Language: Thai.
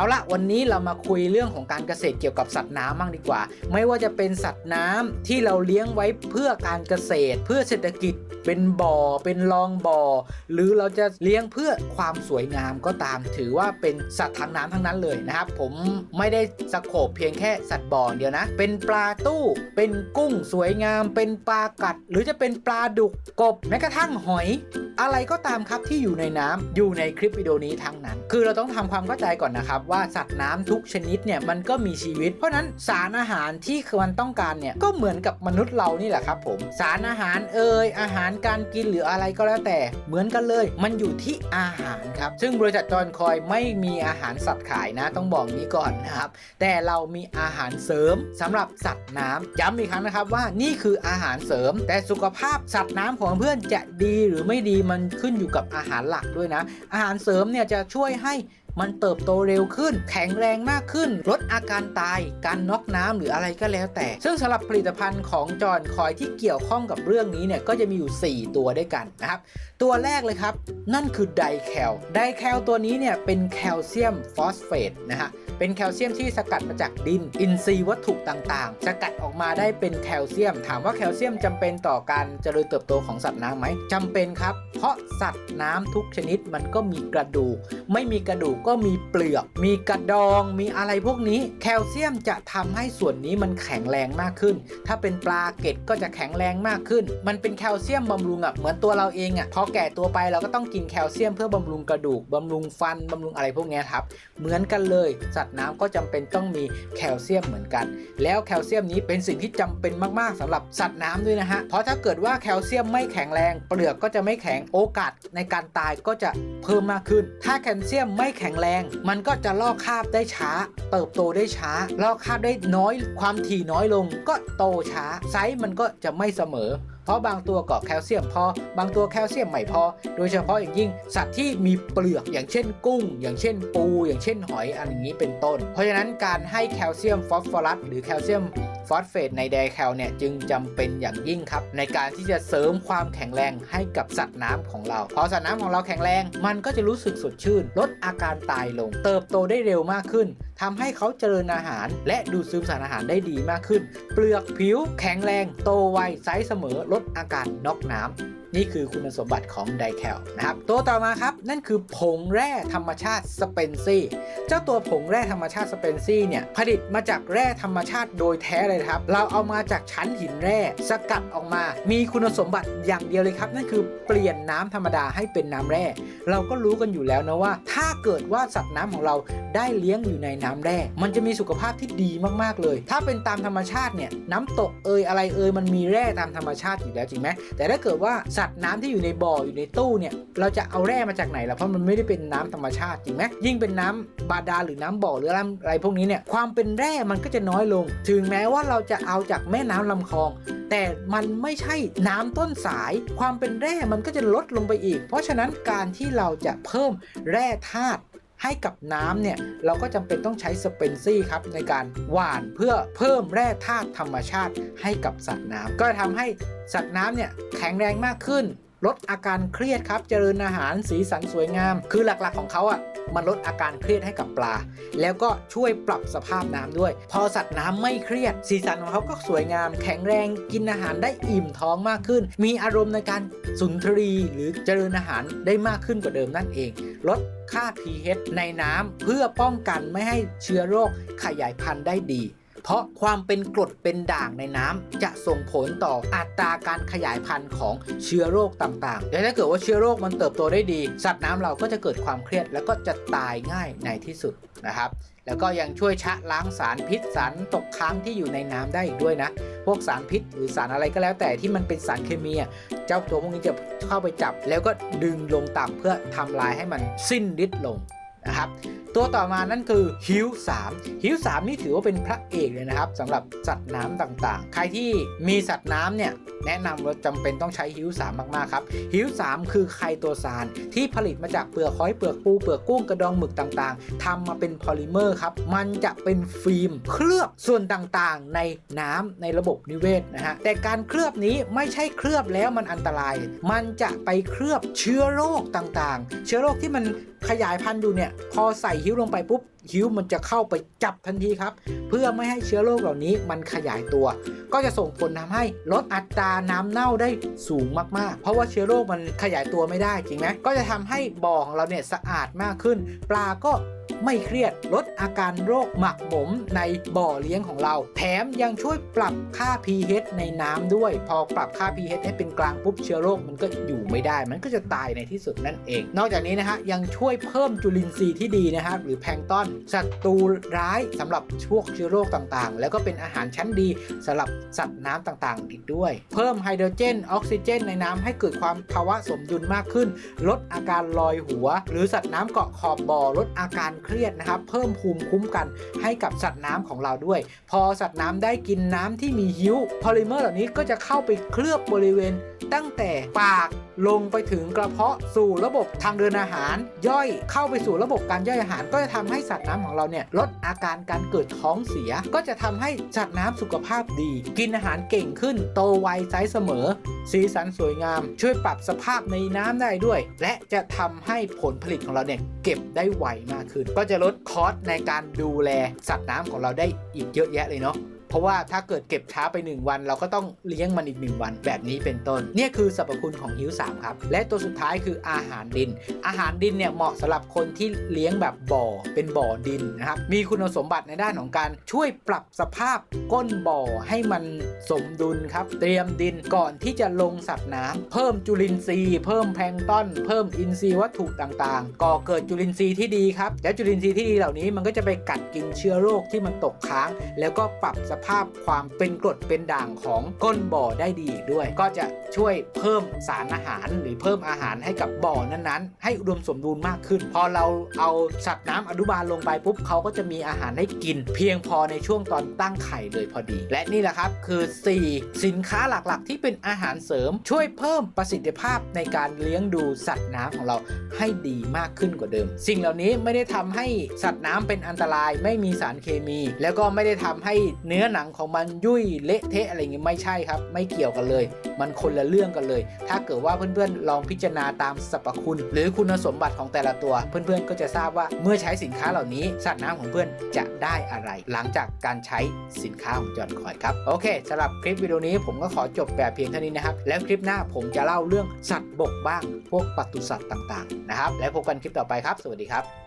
เอาละวันนี้เรามาคุยเรื่องของการเกษตรเกี่ยวกับสัตว์น้ำบ้างดีกว่า ไม่ว่าจะเป็นสัตว์น้ำที่เราเลี้ยงไว้เพื่อการเกษตร เพื่อเศรษฐกิจเป็นบ่อ เป็นรองบ่อ หรือเราจะเลี้ยงเพื่อความสวยงามก็ตาม ถือว่าเป็นสัตว์ทางน้ำทั้งนั้นเลยนะครับ ผมไม่ได้สโคบเพียงแค่สัตว์บ่อเดียวนะ เป็นปลาตู้ เป็นกุ้งสวยงาม เป็นปลากัด หรือจะเป็นปลาดุกกบแม้กระทั่งหอย อะไรก็ตามครับที่อยู่ในน้ำอยู่ในคลิปวิดีโอนี้ทั้งนั้น คือเราต้องทำความเข้าใจก่อนนะครับว่าสัตว์น้ำทุกชนิดเนี่ยมันก็มีชีวิต เพราะฉะนั้นสารอาหารที่มันต้องการเนี่ยก็เหมือนกับมนุษย์เรานี่แหละครับผมสารอาหารเอ่ยอาหารการกินหรืออะไรก็แล้วแต่เหมือนกันเลย มันอยู่ที่อาหารครับซึ่งบริษัทจอนคอยไม่มีอาหารสัตว์ขายนะ ต้องบอกนี้ก่อนนะครับ แต่เรามีอาหารเสริมสำหรับสัตว์น้ำย้ำอีกครั้งนะครับว่านี่คืออาหารเสริม แต่สุขภาพสัตว์น้ำของเพื่อนจะดีหรือไม่ดีมันขึ้นอยู่กับอาหารหลักด้วยนะ อาหารเสริมเนี่ยจะช่วยให้ มันเติบโตเร็วขึ้น แข็งแรงมากขึ้น ลดอาการตาย การน็อกน้ำหรืออะไรก็แล้วแต่ ซึ่งสำหรับผลิตภัณฑ์ของจอห์นคอยที่เกี่ยวข้องกับเรื่องนี้เนี่ยก็จะมีอยู่ 4 ตัวด้วยกันนะครับ ตัวแรกเลยครับ นั่นคือไดแคลไดแคลตัวนี้เนี่ยเป็นแคลเซียมฟอสเฟตนะฮะ เป็นแคลเซียมที่สกัดมาจากดิน อินทรีย์วัตถุต่างๆ สกัดออกมาได้เป็นแคลเซียม ถามว่าแคลเซียมจำเป็นต่อการเจริญเติบโตของสัตว์น้ำไหมจำเป็นครับ เพราะสัตว์น้ำทุกชนิดมันก็มีกระดูก ไม่มีกระดูกก็มีเปลือก มีกระดอง มีอะไรพวกนี้ แคลเซียมจะทำให้ส่วนนี้มันแข็งแรงมากขึ้น ถ้าเป็นปลาเกตก็จะแข็งแรงมากขึ้น มันเป็นแคลเซียมบำรุงอะเหมือนตัวเราเองอะพอแก่ตัวไปเราก็ต้องกินแคลเซียมเพื่อบำรุงกระดูกบำรุงฟันบำรุงอะไรพวกนี้ครับเหมือนกันเลยสัตวน้ำก็จำเป็นต้องมีแคลเซียมเหมือนกัน แล้วแคลเซียมนี้เป็นสิ่งที่จำเป็นมากๆสำหรับสัตว์น้ำด้วยนะฮะเพราะถ้าเกิดว่าแคลเซียมไม่แข็งแรง เปลือกก็จะไม่แข็งโอกาสในการตายก็จะเพิ่มมากขึ้น ถ้าแคลเซียมไม่แข็งแรง มันก็จะลอกคราบได้ช้า เติบโตได้ช้า ลอกคราบได้น้อยความถี่น้อยลงก็โตช้าไซส์มันก็จะไม่เสมอ ราะบางตัวก็แคลเซียมพอ บางตัวแคลเซียมไม่พอ โดยเฉพาะอย่างยิ่งสัตว์ที่มีเปลือกอย่างเช่นกุ้ง อย่างเช่นปู อย่างเช่นหอยอันอย่างนี้เป็นต้น เพราะฉะนั้นการให้แคลเซียมฟอสฟอรัสหรือแคลเซียม ฟอสเฟตในไดแคลเนี่ยจึงจำเป็นอย่างยิ่งครับ ในการที่จะเสริมความแข็งแรงให้กับสัตว์น้ำของเรา พอสัตว์น้ำของเราแข็งแรง มันก็จะรู้สึกสดชื่น ลดอาการตายลง เติบโตได้เร็วมากขึ้นทำให้เขาเจริญอาหาร และดูดซึมสารอาหารได้ดีมากขึ้น เปลือกผิวแข็งแรง โตไวไซส์เสมอลดอาการน็อกน้ำ นี่คือคุณสมบัติของไดแคลนะครับ ตัวต่อมาครับ นั่นคือผงแร่ธรรมชาติสเปนซี่ เจ้าตัวผงแร่ธรรมชาติสเปนซี่เนี่ย ผลิตมาจากแร่ธรรมชาติโดยแท้เลยครับ เราเอามาจากชั้นหินแร่สกัดออกมา มีคุณสมบัติอย่างเดียวเลยครับ นั่นคือเปลี่ยนน้ำธรรมดาให้เป็นน้ำแร่ เราก็รู้กันอยู่แล้วนะว่า ถ้าเกิดว่าสัตว์น้ำของเราได้เลี้ยงอยู่ในน้ำแร่ มันจะมีสุขภาพที่ดีมากๆเลย ถ้าเป็นตามธรรมชาติเนี่ย น้ำตกเอยอะไรเอยมันมีแร่ตามธรรมชาติอยู่แล้วจริงไหมแต่ถ้าเกิดว่าสตว์น้ำที่อยู่ในบ่ออยู่ในตู้เนี่ยเราจะเอาแร่มาจากไหนล่ะเพราะมันไม่ได้เป็นน้ำธรรมชาติจริงไหมยิ่งเป็นน้ำบาดาลหรือน้ำบ่อหรืออะไรพวกนี้เนี่ยความเป็นแร่มันก็จะน้อยลง ถึงแม้ว่าเราจะเอาจากแม่น้ำลำคลอง แต่มันไม่ใช่น้ำต้นสาย ความเป็นแร่มันก็จะลดลงไปอีก เพราะฉะนั้นการที่เราจะเพิ่มแร่ธาตุ ให้กับน้ำเนี่ยเราก็จำเป็นต้องใช้สเปนซี่ครับในการหว่านเพื่อเพิ่มแร่ธาตุธรรมชาติให้กับสัตว์น้ำก็ทำให้สัตว์น้ำเนี่ยแข็งแรงมากขึ้น ลดอาการเครียดครับ เจริญอาหารสีสันสวยงาม คือหลักๆของเขาอะ มันลดอาการเครียดให้กับปลา แล้วก็ช่วยปรับสภาพน้ำด้วย พอสัตว์น้ำไม่เครียด สีสันของเขาก็สวยงาม แข็งแรงกินอาหารได้อิ่มท้องมากขึ้น มีอารมณ์ในการสุนทรีหรือเจริญอาหารได้มากขึ้นกว่าเดิมนั่นเอง ลดค่า pH ในน้ำเพื่อป้องกันไม่ให้เชื้อโรคขยายพันธุ์ได้ดี เพราะความเป็นกรดเป็นด่างในน้ำจะส่งผลต่ออัตราการขยายพันธุ์ของเชื้อโรคต่างๆ และถ้าเกิดว่าเชื้อโรคมันเติบโตได้ดี สัตว์น้ำเราก็จะเกิดความเครียดแล้วก็จะตายง่ายในที่สุดนะครับแล้วก็ยังช่วยชะล้างสารพิษสารตกค้างที่อยู่ในน้ำได้อีกด้วยนะ พวกสารพิษหรือสารอะไรก็แล้ว แต่ที่มันเป็นสารเคมีเจ้าตัวพวกนี้จะเข้าไปจับ แล้วก็ดึงลงต่ำเพื่อทำลายให้มันสิ้นฤทธิ์ลงนะครับตัวต่อมานั่นคือฮิว3ฮิว3นี่ถือว่าเป็นพระเอกเลยนะครับสำหรับสัตว์น้ำต่างๆ ใครที่มีสัตว์น้ำเนี่ยแนะนำว่าจำเป็นต้องใช้ฮิว3มมากๆครับฮิว3คือไคโตซานที่ผลิตมาจากเปลือกหอยเปลือกปูเปลือกกุ้งกระดองหมึกต่างๆทำมาเป็นพอลิเมอร์ครับมันจะเป็นฟิล์มเคลือบส่วนต่างๆ ในน้ำในระบบนิเวศนะฮะแต่การเคลือบนี้ไม่ใช่เคลือบแล้วมันอันตราย มันจะไปเคลือบเชื้อโรคต่างๆ เชื้อโรคที่มันขยายพันธุ์อยู่เนี่ยพอใส่ฮิ้วลงไปปุ๊บฮิ้วมันจะเข้าไปจับทันทีครับ เพื่อไม่ให้เชื้อโรคเหล่านี้มันขยายตัว ก็จะส่งผลทำให้ลดอัตราน้ำเน่าได้สูงมากๆ เพราะว่าเชื้อโรคมันขยายตัวไม่ได้จริงไหมก็จะทำให้บ่อของเราเนี่ยสะอาดมากขึ้น ปลาก็ไม่เครียดลดอาการโรคหมักหมมในบ่อเลี้ยงของเรา แถมยังช่วยปรับค่า pH ในน้ำด้วย พอปรับค่า pH ให้เป็นกลางปุ๊บเชื้อโรคมันก็อยู่ไม่ได้ มันก็จะตายในที่สุดนั่นเอง นอกจากนี้นะฮะยังช่วยเพิ่มจุลินทรีย์ที่ดีนะครับหรือแพลงต้นศัตรูร้ายสำหรับพวกเชื้อโรคต่างๆ แล้วก็เป็นอาหารชั้นดีสำหรับสัตว์น้ำต่างๆอีกด้วย เพิ่มไฮโดรเจน ออกซิเจน ในน้ำให้เกิดความภาวะสมดุลมากขึ้น ลดอาการลอยหัว หรือสัตว์น้ำเกาะขอบบ่อลดอาการเครียดนะครับเพิ่มภูมิคุ้มกันให้กับสัตว์น้ำของเราด้วย พอสัตว์น้ำได้กินน้ำที่มีฮิ้วพอลิเมอร์เหล่านี้ก็จะเข้าไปเคลือบบริเวณตั้งแต่ปาก ลงไปถึงกระเพาะสู่ระบบทางเดินอาหาร ย่อยเข้าไปสู่ระบบการย่อยอาหาร ก็จะทำให้สัตว์น้ำของเราเนี่ยลดอาการการเกิดท้องเสีย ก็จะทำให้สัตว์น้ำสุขภาพดี กินอาหารเก่งขึ้น โตไวไซส์เสมอ สีสันสวยงาม ช่วยปรับสภาพในน้ำได้ด้วย และจะทำให้ผลผลิตของเราเนี่ยเก็บได้ไวมากขึ้น ก็จะลดคอสในการดูแลสัตว์น้ำของเราได้อีกเยอะแยะเลยเนาะ เพราะว่าถ้าเกิดเก็บช้าไป 1 วัน เราก็ต้องเลี้ยงมันอีก 1 วันแบบนี้เป็นต้น เนี่ยคือสรรพคุณของฮิ้ว3ครับ และตัวสุดท้ายคืออาหารดิน อาหารดินเนี่ยเหมาะสำหรับคนที่เลี้ยงแบบบ่อเป็นบ่อดินนะครับ มีคุณสมบัติในด้านของการช่วยปรับสภาพก้นบ่อให้มันสมดุลครับ เตรียมดินก่อนที่จะลงสัตว์น้ำเพิ่มจุลินทรีย์ เพิ่มแพลงต้นเพิ่มอินทรีย์วัตถุต่างๆ ก่อเกิดจุลินทรีย์ที่ดีครับ และจุลินทรีย์ที่ดีเหล่านี้มันก็จะไปกัดกินเชื้อโรคที่มันตกค้าง แล้วก็ปรับสภาพความเป็นกรดเป็นด่างของก้นบ่อได้ดีอีกด้วย ก็จะช่วยเพิ่มสารอาหารหรือเพิ่มอาหารให้กับบ่อนั้นๆ ให้อุดมสมบูรณ์มากขึ้น พอเราเอาสัตว์น้ำอนุบาลลงไปปุ๊บเขาก็จะมีอาหารให้กิน เพียงพอในช่วงตอนตั้งไข่เลยพอดี และนี่แหละครับคือ 4 สินค้าหลักๆ ที่เป็นอาหารเสริม ช่วยเพิ่มประสิทธิภาพในการเลี้ยงดูสัตว์น้ำของเราให้ดีมากขึ้นกว่าเดิม สิ่งเหล่านี้ไม่ได้ทำให้สัตว์น้ำเป็นอันตราย ไม่มีสารเคมี แล้วก็ไม่ได้ทำให้เนื้อหนังของมันยุ่ยเละเทะอะไรอย่างงี้ไม่ใช่ครับ ไม่เกี่ยวกันเลย มันคนละเรื่องกันเลย ถ้าเกิดว่าเพื่อนๆลองพิจารณาตามสรรพคุณ หรือคุณสมบัติของแต่ละตัว เพื่อนๆก็จะทราบว่าเมื่อใช้สินค้าเหล่านี้สัตว์น้ำของเพื่อนจะได้อะไร หลังจากการใช้สินค้าของจอห์นคอยครับโอเคสำหรับคลิปวิดีโอนี้ผมก็ขอจบแบบเพียงเท่านี้นะครับแล้วคลิปหน้าผมจะเล่าเรื่องสัตว์บกบ้าง พวกปศุสัตว์ต่างๆนะครับแล้วพบกันคลิปต่อไปครับ สวัสดีครับ